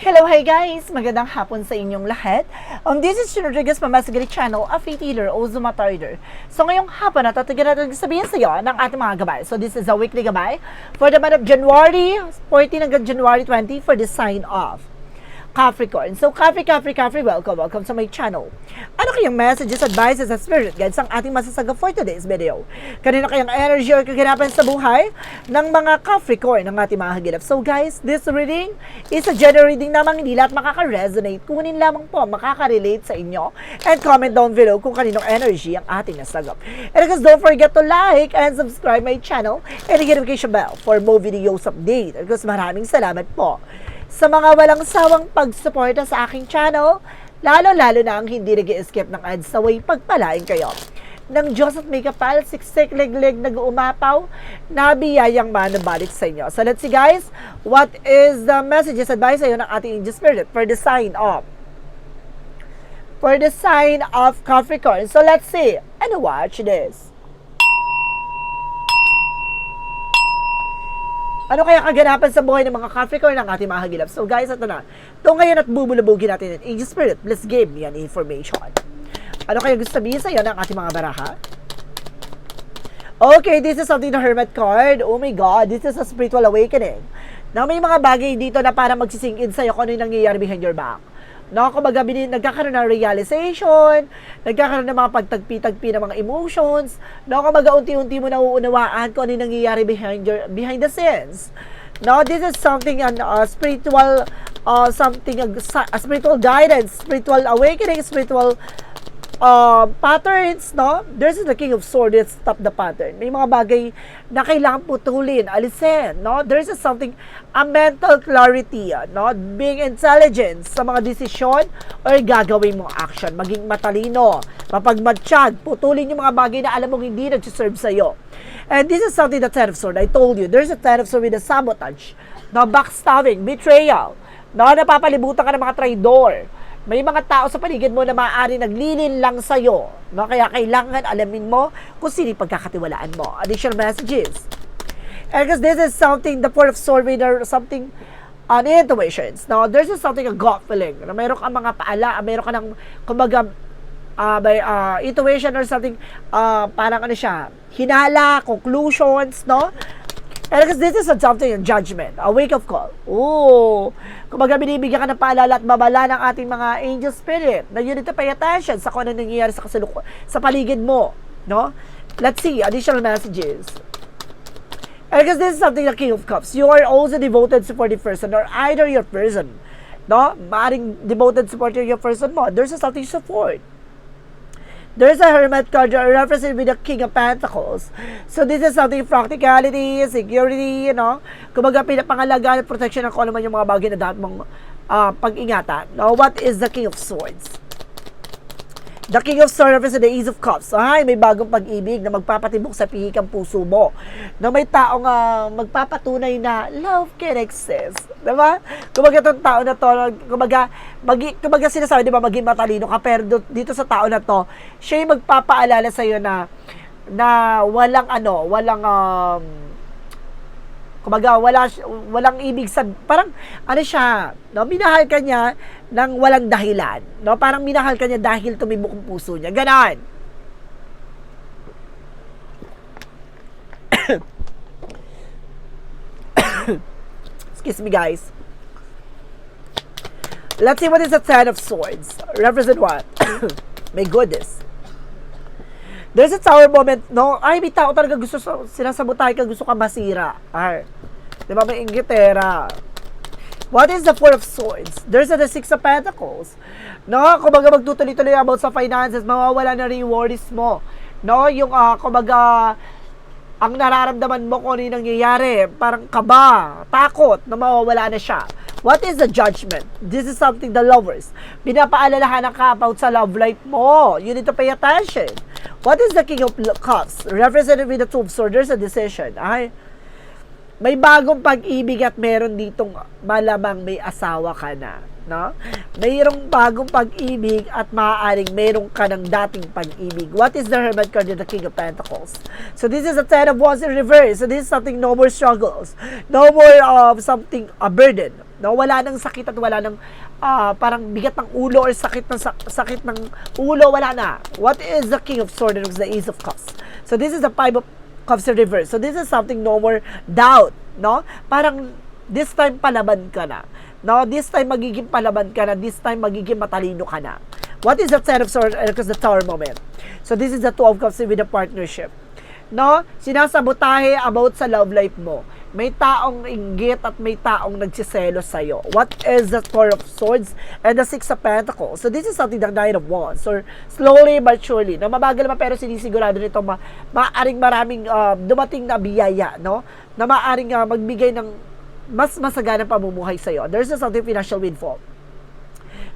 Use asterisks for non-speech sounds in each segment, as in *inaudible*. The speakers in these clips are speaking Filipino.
Hello, hi guys! Magandang hapon sa inyong lahat. Um, this is Shin Rodriguez from Masagari Channel, a faith healer o Zuma Trader. So ngayong hapon, natatagan natin sabihin sa iyo ng ating mga gabay. So this is a weekly gabay for the month of January 14 hanggang January 20 for the sign of Capricorn. So, Capri, Capri, Capri, welcome, welcome sa my channel. Ano kayang messages, advices, at spirit guides ang ating masasaga for today's video? Kanino kayang energy or kaganapan sa buhay ng mga Capricorn ng ating mga hagilap? So guys, this reading is a general reading namang hindi lahat makaka-resonate. Kunin lamang po makaka-relate sa inyo and comment down below kung kaninong energy ang ating nasagap. And guys, don't forget to like and subscribe my channel and the notification bell for more videos update. And guys, maraming salamat po sa mga walang sawang pagsuporta sa aking channel, lalo-lalo na ang hindi nag skip ng ads sa way pagpalain kayo. Ng Diyos at may kapal, siksik, legleg, nag-uumapaw, nabiyayang manabalik sa inyo. So let's see guys, what is the messages advice sa'yo ng ating angel spirit for the sign of for the sign of Capricorn. So let's see and watch this. Ano kaya kaganapan sa buhay ng mga Capricorn ng ating mga hagilap? So guys, ito na. Ito ngayon at bubulabugin natin ng Angel Spirit. Please give me an information. Ano kaya gusto sabihin sa iyo ng ating mga baraha? Okay, this is something the Hermit card. Oh my God, this is a spiritual awakening. Na may mga bagay dito na para magsising in sa'yo kung ano yung nangyayari behind your back. No, kumbaga, bini, nagkakaroon ng realization, nagkakaroon ng mga pagtagpi-tagpi ng mga emotions, no, kumbaga, unti-unti mo nauunawaan kung ano yung nangyayari behind, your, behind the scenes. No, this is something, an uh, spiritual, uh, something, a, a spiritual guidance, spiritual awakening, spiritual uh, patterns, no? There's the King of Swords that stop the pattern. May mga bagay na kailangan putulin, alisin, no? There's a something, a mental clarity, no? Being intelligent sa mga desisyon or gagawin mong action. Maging matalino, mapagmatsyag, putulin yung mga bagay na alam mong hindi nag-serve sa'yo. And this is something that Ten of Swords, I told you, there's a Ten of Swords with a sabotage, no? Backstabbing, betrayal, no? Napapalibutan ka ng mga traidor, may mga tao sa paligid mo na maaari naglilin lang sa'yo. No? Kaya kailangan alamin mo kung sino pagkakatiwalaan mo. Additional messages. And because this is something, the Four of Swords, or something on intuitions. Now, there's just something, a gut feeling. Na mayroon kang mga paala, mayroon ka ng, kumbaga, uh, by, uh, intuition or something, uh, parang ano siya, hinala, conclusions, no? And because this is a something, a judgment, a wake-up call. Ooh, kumbaga binibigyan ka ng paalala at babala ng ating mga angel spirit na you need to pay attention sa kung ano nangyayari sa kasaluk sa paligid mo. No? Let's see, additional messages. And because this is something the King of Cups, you are also devoted supportive person or either your person. No? Maaring devoted supporter your person mo. There's a something support. There's a Hermit card represented with the King of Pentacles. So this is something practicality, security, you know. Kumbaga pinapangalagaan at protection ng kung ano man yung mga bagay na dapat mong uh, pag-ingatan. Now, what is the King of Swords? The King of Swords represents the Ace of Cups. Ay, may bagong pag-ibig na magpapatibok sa pihikang puso mo. Na may taong uh, magpapatunay na love can exist. Diba? Kumbaga itong tao na to, kumbaga, mag, kumbaga sinasabi, di ba, maging matalino ka, pero dito sa tao na to, siya yung magpapaalala sa'yo na, na walang ano, walang, um, kumbaga, wala, walang ibig sa, parang, ano siya, no, minahal ka niya ng walang dahilan, no, parang minahal ka niya dahil tumibok ang puso niya, ganon. *coughs* Excuse me, guys. Let's see what is the Ten of Swords. Represent what? *coughs* My goodness. There's a tower moment, no? Ay, may tao talaga gusto sa, sinasabotay ka, gusto ka masira. Ay, di ba may ingitera? What is the Four of Swords? There's a the Six of Pentacles. No, kumbaga magtutuloy-tuloy about sa finances, mawawala na rewards mo. No, yung, uh, kumbaga, ang nararamdaman mo kung ano yung nangyayari, parang kaba, takot na mawawala na siya. What is the judgment? This is something the lovers. Pinapaalalahanan ka about sa love life mo. You need to pay attention. What is the King of Cups? Represented with the Two of Swords, there's a decision. Ay, may bagong pag-ibig at meron ditong malamang may asawa ka na. No? Mayroong bagong pag-ibig at maaaring meron ka ng dating pag-ibig. What is the Hermit card of the King of Pentacles? So this is a Ten of Wands in reverse. So this is something no more struggles. No more of something, a burden. No, wala nang sakit at wala nang ah, parang bigat ng ulo or sakit ng sak- sakit ng ulo, wala na. What is the King of Swords and the Ace of Cups? So this is the Five of Cups in reverse. So this is something no more doubt, no? Parang this time palaban ka na. No, this time magiging palaban ka na. This time magiging matalino ka na. What is the Ten of Swords and the Tower moment? So this is the Two of Cups with a partnership no? Sinasabotahe about sa love life mo. May taong inggit at may taong nagsiselos sa'yo. What is the Four of Swords and the Six of Pentacles? So this is something the Nine of Wands or slowly but surely. No? Mabagal naman pero sinisigurado nito ma maaring maraming uh, dumating na biyaya, no? Na maaring uh, magbigay ng mas masaganang pamumuhay sa'yo. There's a something financial windfall.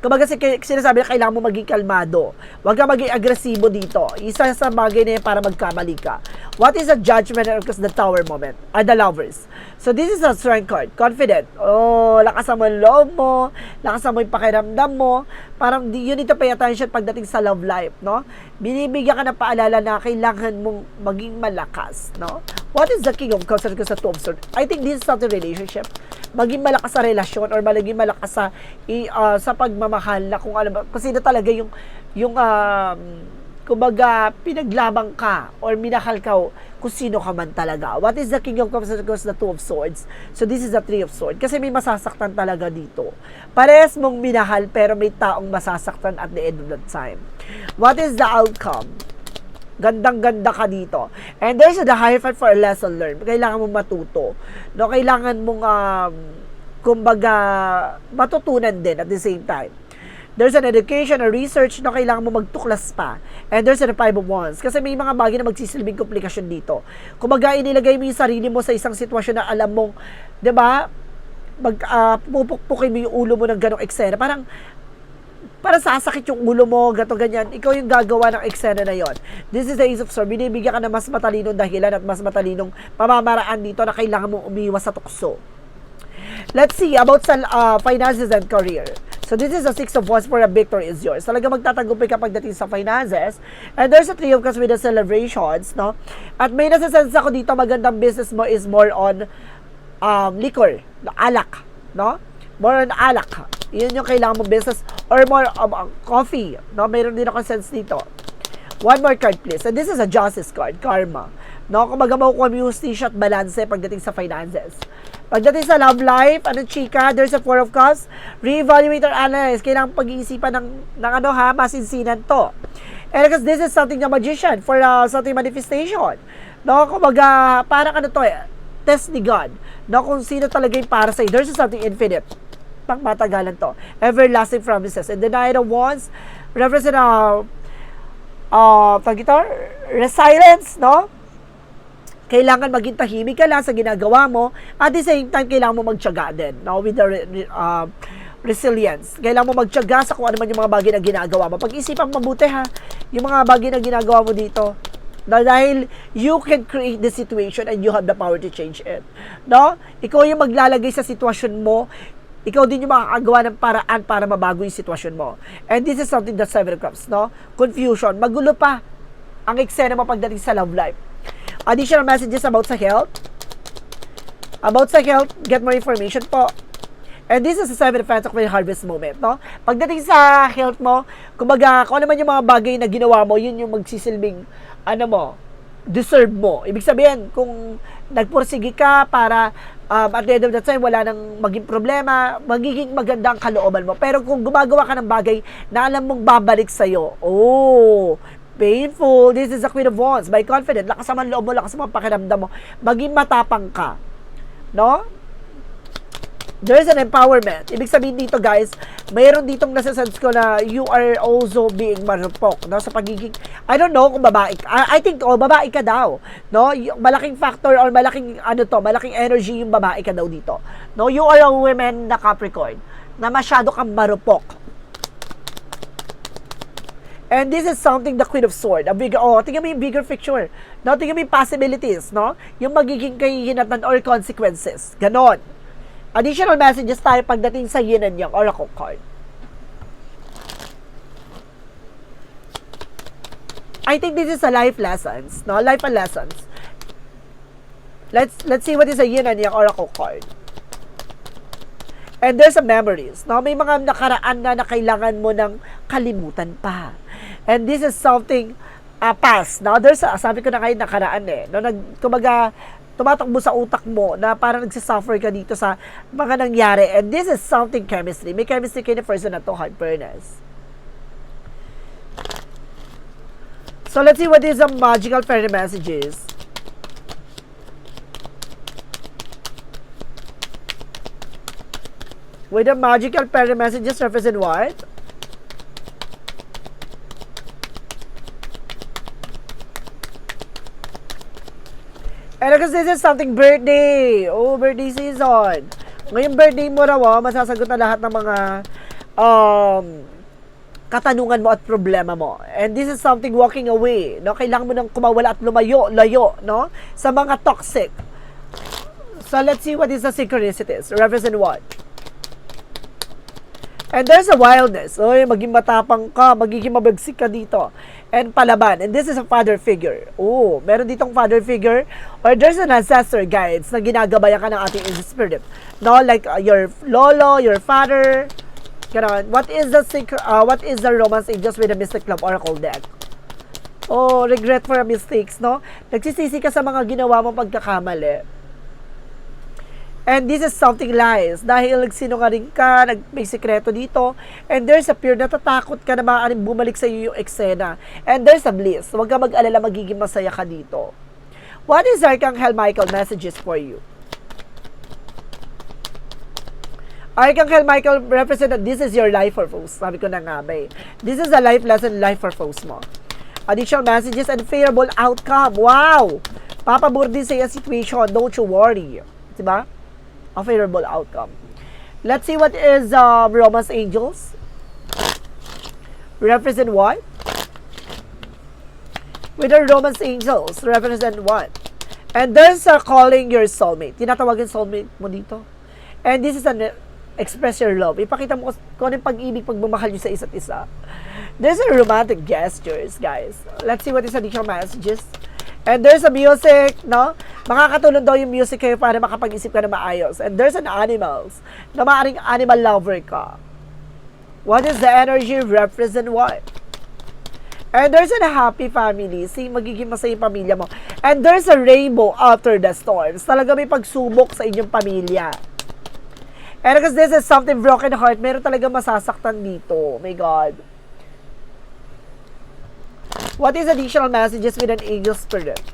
Kumbaga si, sinasabi na kailangan mo maging kalmado. Huwag ka maging agresibo dito. Isa sa bagay na yan para magkamali ka. What is the judgment and the tower moment? Are the lovers. So this is a strength card. Confident. Oh, lakas mo yung loob mo. Lakas mo yung pakiramdam mo. Parang you need to pay attention pagdating sa love life, no? Binibigyan ka ng paalala na kailangan mong maging malakas, no? What is the king of cups and the two of swords? I think this is not a relationship. Maging malakas sa relasyon or maging malakas sa uh, sa pagmamahal na kung ba, kasi na talaga yung yung um, kumbaga pinaglabang ka or minahal ka kung sino ka man talaga. What is the king of cups and the two of swords? So this is the three of swords. Kasi may masasaktan talaga dito. Pares mong minahal pero may taong masasaktan at the end of the time. What is the outcome? Gandang-ganda ka dito. And there's the high five for a lesson learned. Kailangan mong matuto. No, kailangan mong um, kumbaga matutunan din at the same time. There's an education or research na kailangan mo magtuklas pa. And there's a five of wands. Kasi may mga bagay na magsisilbing komplikasyon dito. Kumbaga, inilagay mo yung sarili mo sa isang sitwasyon na alam mong, di ba, mag, uh, mo yung ulo mo ng ganong eksena. Parang, para sasakit yung ulo mo, gato ganyan, ikaw yung gagawa ng eksena na yon. This is the Ace of Swords. Binibigyan ka ng mas matalinong dahilan at mas matalinong pamamaraan dito na kailangan mong umiwas sa tukso. Let's see about sa uh, finances and career. So this is a six of wands for a victory is yours. Talaga magtatagumpay ka pagdating sa finances. And there's a three of cups with the celebrations, no? At may nasasense ako dito, magandang business mo is more on um, liquor, alak, no? More on alak. Yun yung kailangan mo business or more um, uh, coffee, no? Mayroon din ako sense dito. One more card please. And this is a justice card, karma. No, kung maga makukuha mo yung at balance pagdating sa finances. Pagdating sa love life, ano chika, there's a four of cups, reevaluate or analyze. Kailangan pag-iisipan ng, ng ano ha, masinsinan to. And because this is something na magician for uh, something manifestation. No, kumbaga, parang ano to eh, test ni God. No, kung sino talaga yung para sa'yo. There's something infinite. Pang matagalan to. Everlasting promises. And the Nine of Wands, represent uh, uh, pag ito, resilience, no? Kailangan maging tahimik ka lang sa ginagawa mo at the same time kailangan mo magtiyaga din no with the uh, resilience kailangan mo magtiyaga sa kung ano man yung mga bagay na ginagawa mo pag-isipan mabuti ha yung mga bagay na ginagawa mo dito na dahil you can create the situation and you have the power to change it no ikaw yung maglalagay sa sitwasyon mo ikaw din yung makakagawa ng paraan para mabago yung sitwasyon mo. And this is something that seven cups, no? Confusion. Magulo pa ang eksena mo pagdating sa love life additional messages about sa health. About sa health, get more information po. And this is a seven of Pentacles harvest moment, no? Pagdating sa health mo, kumbaga, kung ano man yung mga bagay na ginawa mo, yun yung magsisilbing, ano mo, deserve mo. Ibig sabihin, kung nagpursige ka para um, at the end of the time, wala nang maging problema, magiging maganda ang kalooban mo. Pero kung gumagawa ka ng bagay na alam mong babalik sa'yo, oh, painful. This is the Queen of Wands. By confident, lakas naman loob mo, lakas naman pakiramdam mo. Maging matapang ka. No? There is an empowerment. Ibig sabihin dito, guys, mayroon ditong nasasense ko na you are also being marupok, no? Sa pagiging, I don't know kung babae. I, I think, oh, babae ka daw. No? Yung malaking factor or malaking, ano to, malaking energy yung babae ka daw dito. No? You are a woman na Capricorn na masyado kang marupok And this is something the Queen of Sword. A bigger, oh, tingnan mo yung bigger picture. No, tingnan mo yung possibilities, no? Yung magiging kahihinatan or consequences. Ganon. Additional messages tayo pagdating sa yin and yang oracle card. I think this is a life lessons, no? Life lessons. Let's let's see what is a yin and yang oracle card. And there's a memories. No? May mga nakaraan na na kailangan mo ng kalimutan pa. And this is something uh, past. Now, there's a, sabi ko na kayo nakaraan eh. No, nag, kumaga, tumatakbo sa utak mo na parang nagsisuffer ka dito sa mga nangyari. And this is something chemistry. May chemistry kayo ni person na to, furnace. So, let's see what is the magical fairy messages. With the magical fairy messages represent what? And because this is something birthday. Oh, birthday season. Ngayon birthday mo raw, oh, masasagot na lahat ng mga um, katanungan mo at problema mo. And this is something walking away. No? Kailangan mo nang kumawala at lumayo, layo, no? Sa mga toxic. So let's see what is the synchronicities. Represent what? And there's a wildness. Oy, maging matapang ka, magiging mabagsik ka dito. And palaban. And this is a father figure. Oh, meron ditong father figure. Or there's an ancestor guides na ginagabayan ka ng ating spirit. No, like uh, your lolo, your father. Ganon. What is the synch- uh, what is the romance angels with the Mystic Club Oracle deck? Oh, regret for mistakes, no? Nagsisisi ka sa mga ginawa mong pagkakamali. And this is something lies. Dahil nagsinungaling ka, nag, may sekreto dito, and there's a fear, natatakot ka na maaaring bumalik sa iyo yung eksena. And there's a bliss. Huwag ka mag-alala, magiging masaya ka dito. What is Archangel Michael messages for you? Archangel Michael represent that this is your life purpose. Sabi ko na nga ba. This is a life lesson, life purpose mo. Additional messages and favorable outcome. Wow! Papabor din sa iyong situation. Don't you worry. Diba? A favorable outcome. Let's see what is um, Romance Angels. Represent what? With the Romance Angels, represent what? And there's a calling your soulmate. Tinatawagan soulmate mo dito. And this is an express your love. Ipakita mo kung ano pag-ibig, pagmamahal nyo sa isa't isa. There's a romantic gestures, guys. Let's see what is additional messages. And there's a music, no? Makakatulong daw yung music kayo para makapag-isip ka na maayos. And there's an animals, na maaaring animal lover ka. What is the energy represent what? And there's a happy family. See, magiging masaya yung pamilya mo. And there's a rainbow after the storms. Talaga may pagsubok sa inyong pamilya. And because this is something broken heart, meron talaga masasaktan dito. Oh my God. What is additional messages with an angel spirit?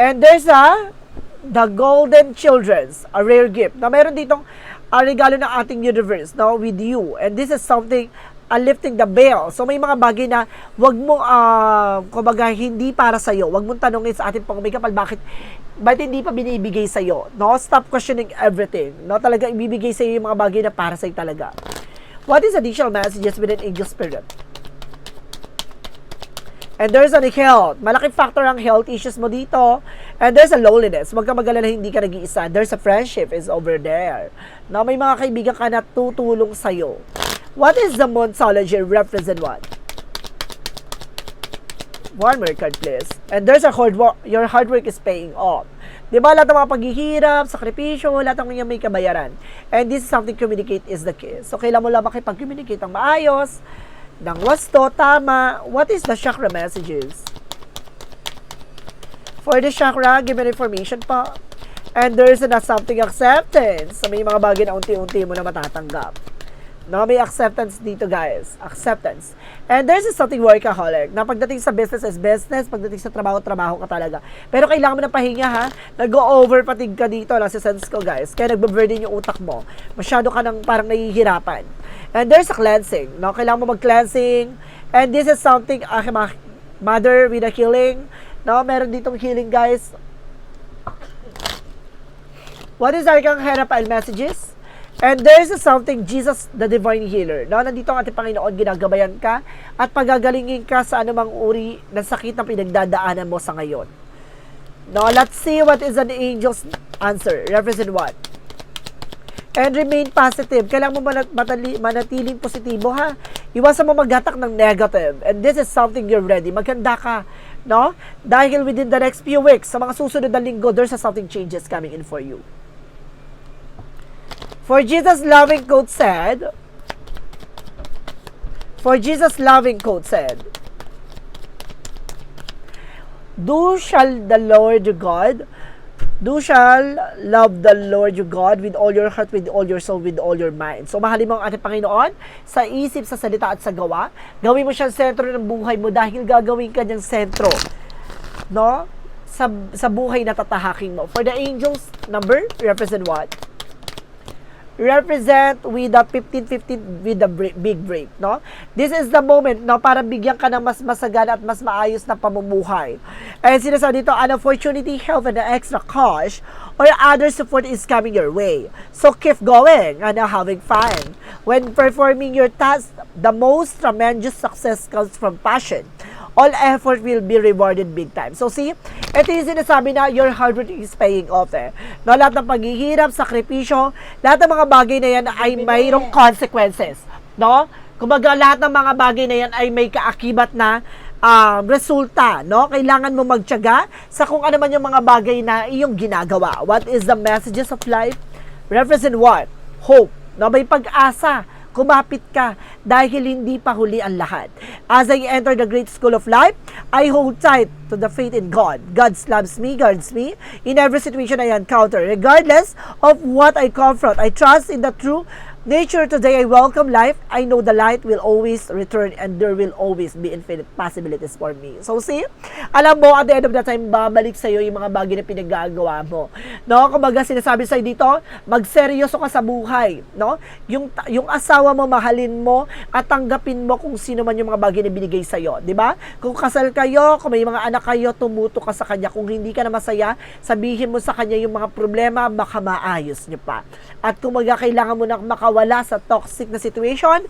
And there's a the golden children's, a rare gift. Na meron ditong a regalo ng ating universe, no, with you. And this is something uh, lifting the veil. So may mga bagay na wag mo uh, kumbaga hindi para sa iyo. Wag mong tanungin sa ating pang kapal bakit ba't hindi pa binibigay sa iyo. No, stop questioning everything. No, talaga ibibigay sa iyo yung mga bagay na para sa iyo talaga. What is additional messages with an angel spirit? And there's an health. Malaking factor ang health issues mo dito. And there's a loneliness. Huwag ka magalala hindi ka nag-iisa. There's a friendship is over there. Na may mga kaibigan ka na tutulong sa'yo. What is the Monsology represent what? One more card, please. And there's a hard work. Your hard work is paying off. Di ba, lahat ng mga paghihirap, sakripisyo, lahat ng may kabayaran. And this is something communicate is the key. So, kailan mo lang makipag-communicate ng maayos, ng wasto, tama. What is the chakra messages? For the chakra, give me information pa. And there is na something acceptance. May mga bagay na unti-unti mo na matatanggap. No, may acceptance dito, guys. Acceptance. And there's a something workaholic. Na pagdating sa business is business, pagdating sa trabaho, trabaho ka talaga. Pero kailangan mo ng pahinga, ha? Nag-over fatigue ka dito, nasa sense ko, guys. Kaya nagbe-burden yung utak mo. Masyado ka nang parang nahihirapan. And there's a cleansing. No? Kailangan mo mag-cleansing. And this is something, uh, mother with a healing. No? Meron ditong healing, guys. What is our Arcangel messages? And there is something, Jesus, the divine healer. No, nandito ang ating Panginoon, ginagabayan ka at pagagalingin ka sa anumang uri ng sakit na pinagdadaanan mo sa ngayon. No, let's see what is an angel's answer. Represent what? And remain positive. Kailangan mo manatili, manatiling positibo, ha? Iwasan mo maghatak ng negative. And this is something you're ready. Maganda ka, no? Dahil within the next few weeks, sa mga susunod na linggo, there's something changes coming in for you. For Jesus' loving quote said, For Jesus' loving quote said, Do shall the Lord God, do shall love the Lord your God with all your heart, with all your soul, with all your mind. So mahalin mo ang ating Panginoon sa isip, sa salita at sa gawa. Gawin mo siyang sentro ng buhay mo dahil gagawin ka niyang sentro. No? Sa, sa buhay na tatahaking mo. For the angels number, represent what? Represent with the 15-15 with the break, big break, no? This is the moment, no, para bigyan ka ng mas masagana at mas maayos na pamumuhay. And sinasabi dito, an opportunity, health, and extra cash or other support is coming your way. So keep going and having fun. When performing your task, the most tremendous success comes from passion all effort will be rewarded big time. So see, ito yung sinasabi na your hard work is paying off eh. No, lahat ng paghihirap, sakripisyo, lahat ng mga bagay na yan ay mayroong consequences. No? Kumbaga lahat ng mga bagay na yan ay may kaakibat na ah, resulta, no? Kailangan mo magtiyaga sa kung ano man yung mga bagay na iyong ginagawa. What is the messages of life? Represent what? Hope. No, may pag-asa kumapit ka dahil hindi pa huli ang lahat. As I enter the great school of life, I hold tight to the faith in God. God loves me, guards me in every situation I encounter. Regardless of what I confront, I trust in the true nature today. I welcome life. I know the light will always return and there will always be infinite possibilities for me. So see, alam mo, at the end of the time, babalik sa'yo yung mga bagay na pinagagawa mo. No? Kumbaga, sinasabi sa'yo dito, magseryoso ka sa buhay. No? Yung, yung asawa mo, mahalin mo, at tanggapin mo kung sino man yung mga bagay na binigay sa'yo. Ba? Kung kasal kayo, kung may mga anak kayo, tumuto ka sa kanya. Kung hindi ka na masaya, sabihin mo sa kanya yung mga problema, baka maayos niyo pa. At kung maga kailangan mo na makawala sa toxic na situation,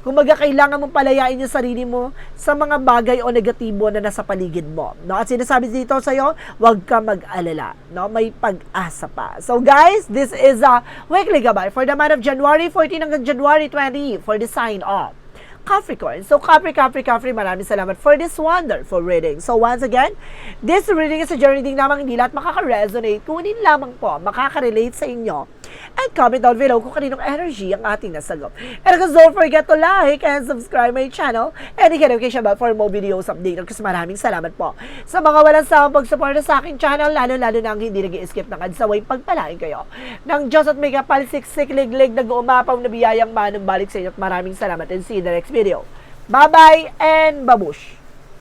Kumbaga, kailangan mong palayain yung sarili mo sa mga bagay o negatibo na nasa paligid mo. No? At sinasabi dito sa'yo, huwag ka mag-alala. No? May pag-asa pa. So guys, this is a weekly gabay for the month of January 14 hanggang January 20 for the sign off. Capricorn. So, Capri, Capri, Capri, maraming salamat for this wonderful reading. So, once again, this reading is a journey reading lamang hindi lahat makaka-resonate. Kunin lamang po, makaka-relate sa inyo. And comment down below kung kaninong energy ang ating nasagop. And guys, don't forget to like and subscribe my channel and hit notification bell for more videos update. Kasi maraming salamat po sa mga walang sawang pagsuporta sa aking channel, lalo-lalo na ang hindi nag skip ng ads away pagpalain kayo. Ng Diyos at may kapal, siksik, liglig, nag-uumapaw na biyayang manong balik sa inyo at maraming salamat and see you next video. Bye-bye and babush!